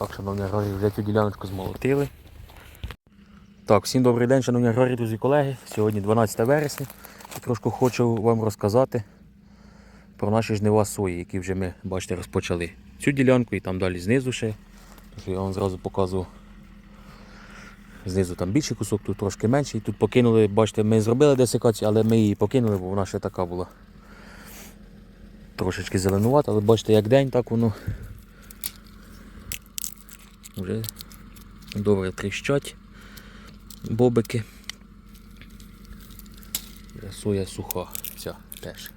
Так, шановні аграрії, вже цю діляночку змолотили. Так, всім добрий день, шановні аграрії, друзі колеги. Сьогодні 12 вересня. І трошки хочу вам розказати про наші жнива сої, які вже ми, бачите, розпочали. Цю ділянку і там далі знизу ще. Тож я вам зразу показував. Знизу там більший кусок, тут трошки менший. Тут покинули, бачите, ми зробили десикацію, але ми її покинули, бо вона ще така була. Трошечки зеленувата, але бачите, як день, так воно вже добре тріщать бобики. Соя суха, вся теж.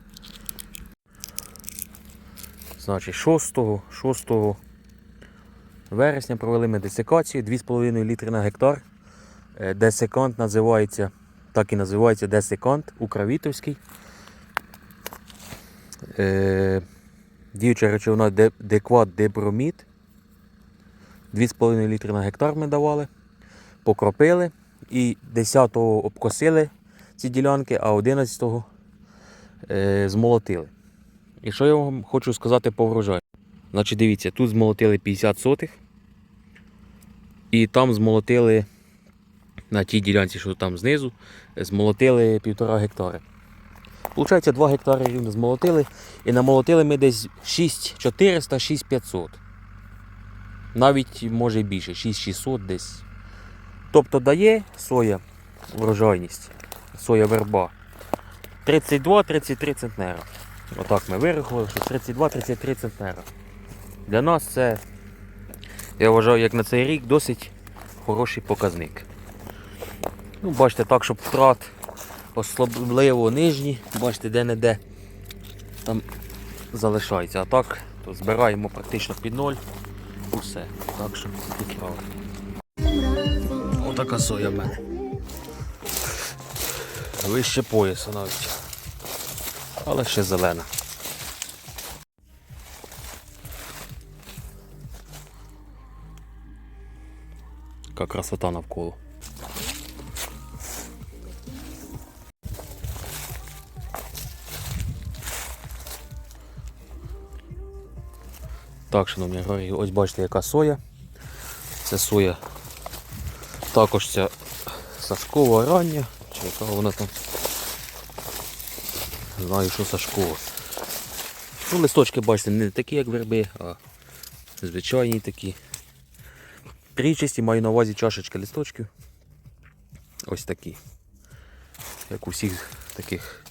Значить, 6, 6 вересня провели ми десикацію 2,5 літри на гектар. Е, Десикант називається, так і називається десикант Укравітовський. Е, Діюча речовина де- декват дебромід. 2,5 літри на гектар ми давали. Покропили і 10-го обкосили ці ділянки, а 11-го е, змолотили. І що я вам хочу сказати по врожаю? Значить, дивіться, тут змолотили 50 сотих. І там змолотили на тій ділянці, що там знизу, змолотили 1,5 гектари. Получається, 2 гектари рівно змолотили. І намолотили ми десь 6400, 6500. Навіть може більше, 6600 десь. Тобто дає соя врожайність, соя верба 32-33 центнера. Отак ми вирахували, що 32-33 центнера. Для нас це, я вважаю, як на цей рік досить хороший показник. Ну, бачите, так, щоб втрат особливо нижні, бачите, де-не-де там залишається. А так, то збираємо практично під ноль. Усе. Так що тут. Отака соя в мене. Вище пояса навіть. Але ще зелена. Яка красота навколо. Так, шановні аграрії, ось бачите, яка соя. Це соя також ця Сашкова рання, чи яка вона там. Знаю, що Сашкова. Ну, листочки, бачите, не такі, як верби, а звичайні такі. Трічисті маю на увазі чашечка листочків. Ось такі. Як у всіх таких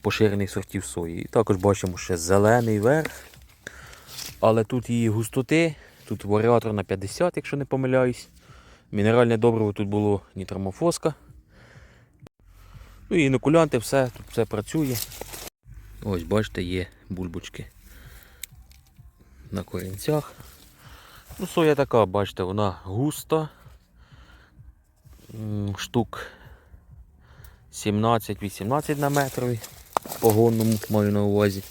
поширених сортів сої. І також бачимо ще зелений верх. Але тут її густоти, тут варіатор на 50, якщо не помиляюсь. Мінеральне добриво тут було нітромофоска. Ну і інокулянти, все, тут все працює. Ось, бачите, є бульбочки на корінцях. Ну, соя така, бачите, вона густа. Штук 17-18 на метрові. Погонному маю на увазі.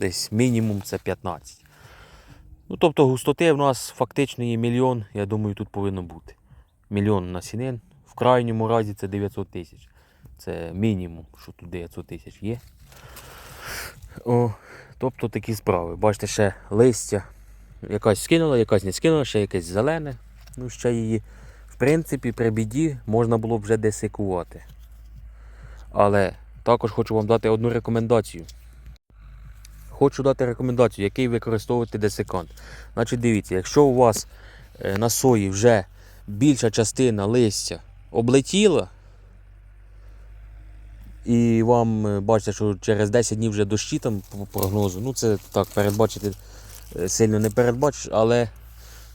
Десь мінімум це 15. Ну, тобто густоти в нас фактично є мільйон, я думаю, тут повинно бути. Мільйон насінин. В крайньому разі це 900 тисяч. Це мінімум, що тут 900 тисяч є. О, тобто такі справи. Бачите, ще листя. Якась скинула, якась не скинула, ще якесь зелене. Ну, ще її, в принципі, при біді можна було б вже десикувати. Але також хочу вам дати одну рекомендацію. Хочу дати рекомендацію, який використовувати десикант. Значить, дивіться, якщо у вас е, на сої вже більша частина листя облетіла, і вам е, бачите, що через 10 днів вже дощі там по прогнозу, ну це так, передбачити е, сильно не передбачиш, але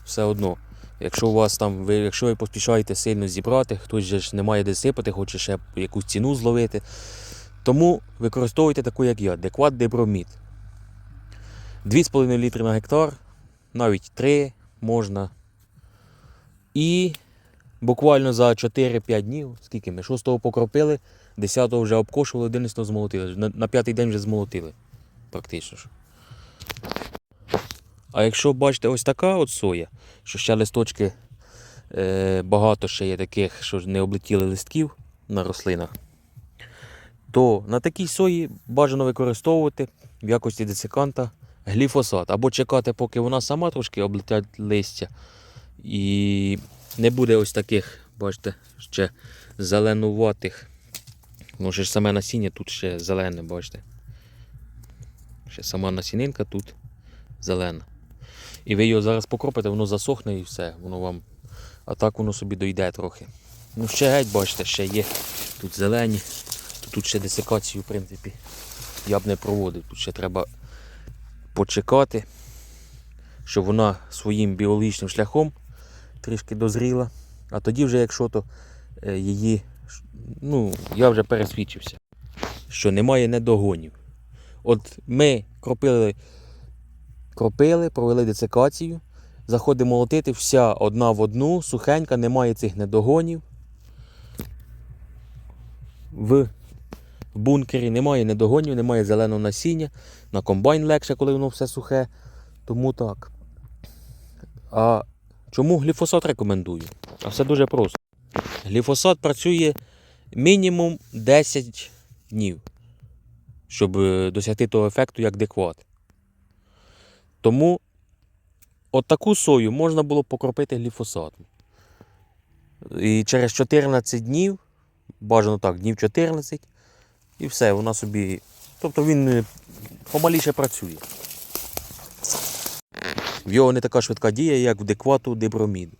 все одно. Якщо у вас там, ви, якщо ви поспішаєте сильно зібрати, хтось же ж не має де сипати, хоче ще якусь ціну зловити. Тому використовуйте таку, як я, декват дебромід. 2,5 літри на гектар, навіть 3 можна. І буквально за 4-5 днів, скільки ми 6-го покропили, 10-го вже обкошували, 11-го змолотили. На, на п'ятий день вже змолотили. Практично. А якщо бачите ось така от соя, що ще листочки е, багато ще є таких, що не облетіли листків на рослинах, то на такій сої бажано використовувати в якості десиканта гліфосат або чекати, поки вона сама трошки облетять листя. І не буде ось таких, бачите, ще зеленуватих. Ну, ще саме насіння тут ще зелене, бачите. Ще сама насінинка тут зелена. І ви його зараз покропите, воно засохне і все. Воно вам. А так воно собі дойде трохи. Ну ще геть, бачите, ще є. Тут зелені. Тут ще десикацію, в принципі, я б не проводив. Тут ще треба почекати, щоб вона своїм біологічним шляхом трішки дозріла. А тоді вже, якщо то е, її, ну, я вже пересвідчився, що немає недогонів. От ми кропили, кропили, провели десикацію, заходимо молотити, вся одна в одну, сухенька, немає цих недогонів. В бункері немає недогонів, немає зеленого насіння. На комбайн легше, коли воно все сухе. Тому так. А чому гліфосат рекомендую? А все дуже просто. Гліфосат працює мінімум 10 днів, щоб е, досягти того ефекту, як декват. Тому от сою можна було покропити гліфосатом. І через 14 днів, бажано так, днів 14, і все, вона собі. Тобто він е, помаліше працює. В його не така швидка дія, як в деквату диброміду.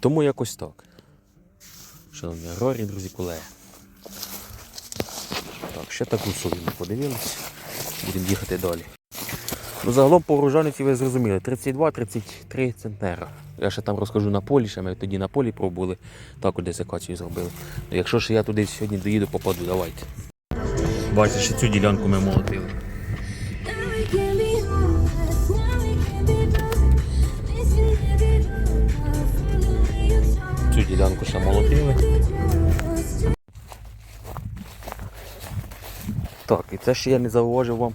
Тому якось так. Шановні рорі, друзі, колеги. Так, ще таку ми подивилися. Будемо їхати далі. Загалом по урожайності ви зрозуміли, 32-33 центнера. Я ще там розкажу на полі, ще ми тоді на полі пробували, також десикацію зробили. Ну, якщо ж я туди сьогодні доїду, попаду, давайте. Бачите, ще цю ділянку ми молотили. Цю ділянку ще молотили. Так, і це ще я не зауважив вам.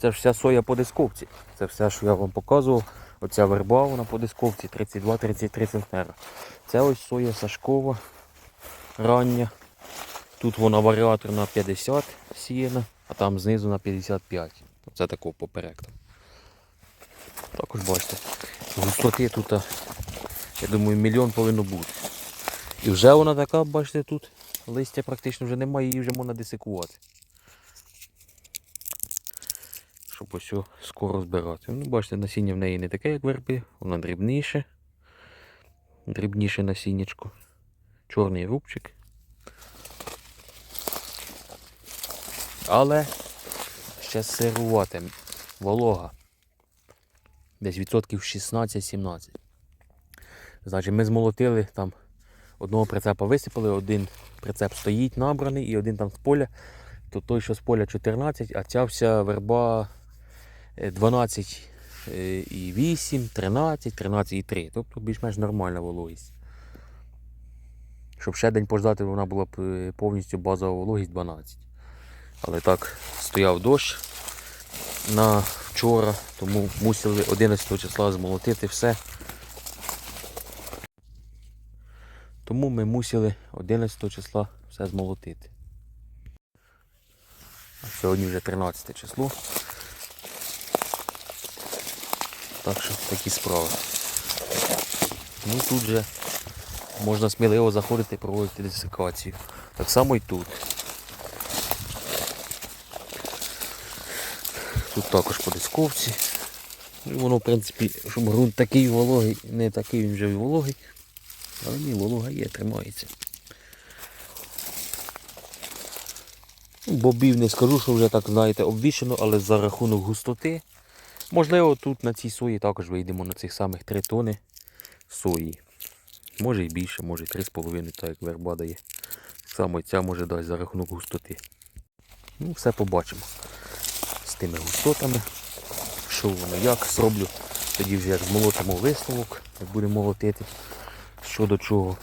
Це ж вся соя по дисковці. Це все, що я вам показував. Оця верба вона по дисковці 32-33 центнера. Це ось соя Сашкова рання. Тут вона варіатор на 50 сіяна, а там знизу на 55. Оце такого поперек. Також бачите, густоти тут, я думаю, мільйон повинно бути. І вже вона така, бачите, тут листя практично вже немає, її вже можна десикувати. Щоб ось скоро збирати. Ну, бачите, насіння в неї не таке, як верби, воно дрібніше. Дрібніше насіннячко. Чорний рубчик. Але ще сирувати. Волога. Десь відсотків 16-17. Значить, ми змолотили там одного прицепа висипали, один прицеп стоїть набраний і один там з поля. То той, що з поля 14, а ця вся верба 12 е, і 8, 13, 13 і 3. Тобто більш-менш нормальна вологість. Щоб ще день пождати, вона була б е, повністю базова вологість 12. Але так, стояв дощ на вчора, тому мусили 11 числа змолотити все. Тому ми мусили 11 числа все змолотити. А сьогодні вже 13 число. Так що такі справи. Ну тут же можна сміливо заходити і проводити десикацію. Так само і тут. Тут також по дисковці. Ну, Воно, в принципі, щоб ґрунт такий вологий, не такий він вже вологий. Але ні, волога є, тримається. Бобів не скажу, що вже так, знаєте, обвішено, але за рахунок густоти. Можливо, тут на цій сої також вийдемо на цих самих 3 тони сої. Може і більше, може і 3,5, так як верба дає. Так само ця може дасть за рахунок густоти. Ну, все побачимо з тими густотами. Що воно як зроблю. Тоді вже як змолотимо висновок, як будемо молотити що до чого.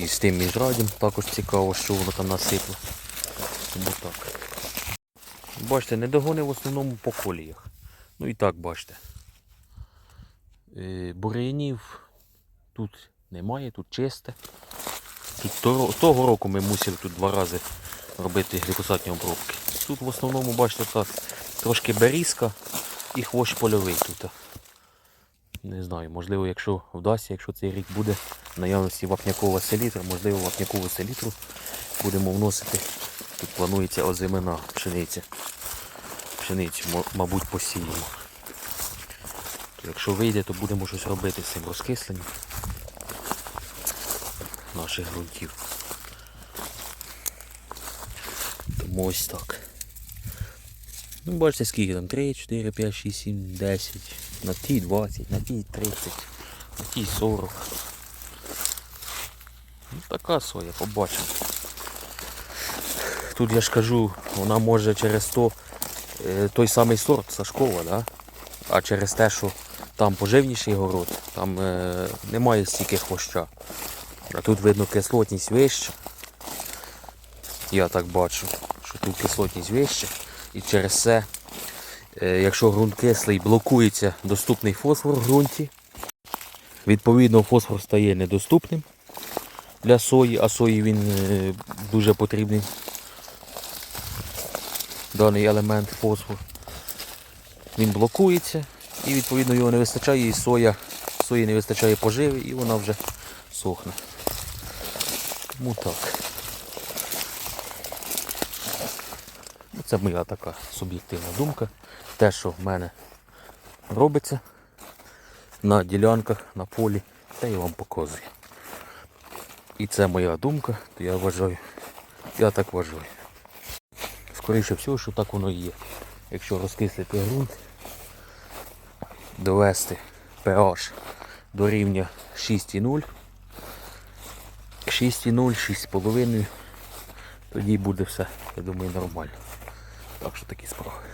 І з тим міжрадім також цікаво, що воно там насипло. Тому так. Бачите, недогони в основному по коліях. Ну і так бачите. Е, Бур'янів тут немає, тут чисте. Тут того, року ми мусили тут два рази робити гліфосатні обробки. Тут в основному, бачите, так, трошки берізка і хвощ польовий тут. Не знаю, можливо, якщо вдасться, якщо цей рік буде в наявності вапнякового селітра, можливо, вапнякову селітру будемо вносити. Тут планується озимина пшениця. Пшеницю, мабуть, посіємо. То якщо вийде, то будемо щось робити з цим розкисленням наших ґрунтів. Тому ось так. Ну, бачите, скільки там? 3, 4, 5, 6, 7, 10. На ті 20, на ті 30, на ті 40. Ну, така соя, побачимо. Тут я ж кажу, вона може через то е, той самий сорт Сашкова, да? а через те, що там поживніший город, там е, немає стільки хвоща. А тут видно кислотність вища. Я так бачу, що тут кислотність вища. І через це, е, якщо ґрунт кислий, блокується доступний фосфор в ґрунті. Відповідно, фосфор стає недоступним для сої, а сої він е, дуже потрібний. Даний елемент фосфор. Він блокується і відповідно його не вистачає, і соя, сої не вистачає поживи і вона вже сохне. Тому так. Ну, Це моя така суб'єктивна думка. Те, що в мене робиться на ділянках, на полі, те я вам показую. І це моя думка, то я вважаю, я так вважаю. Скоріше всього, що так воно є. Якщо розкислити ґрунт, довести pH до рівня 6,0, 6,0, 6,5, тоді буде все, я думаю, нормально. Так що такі справи.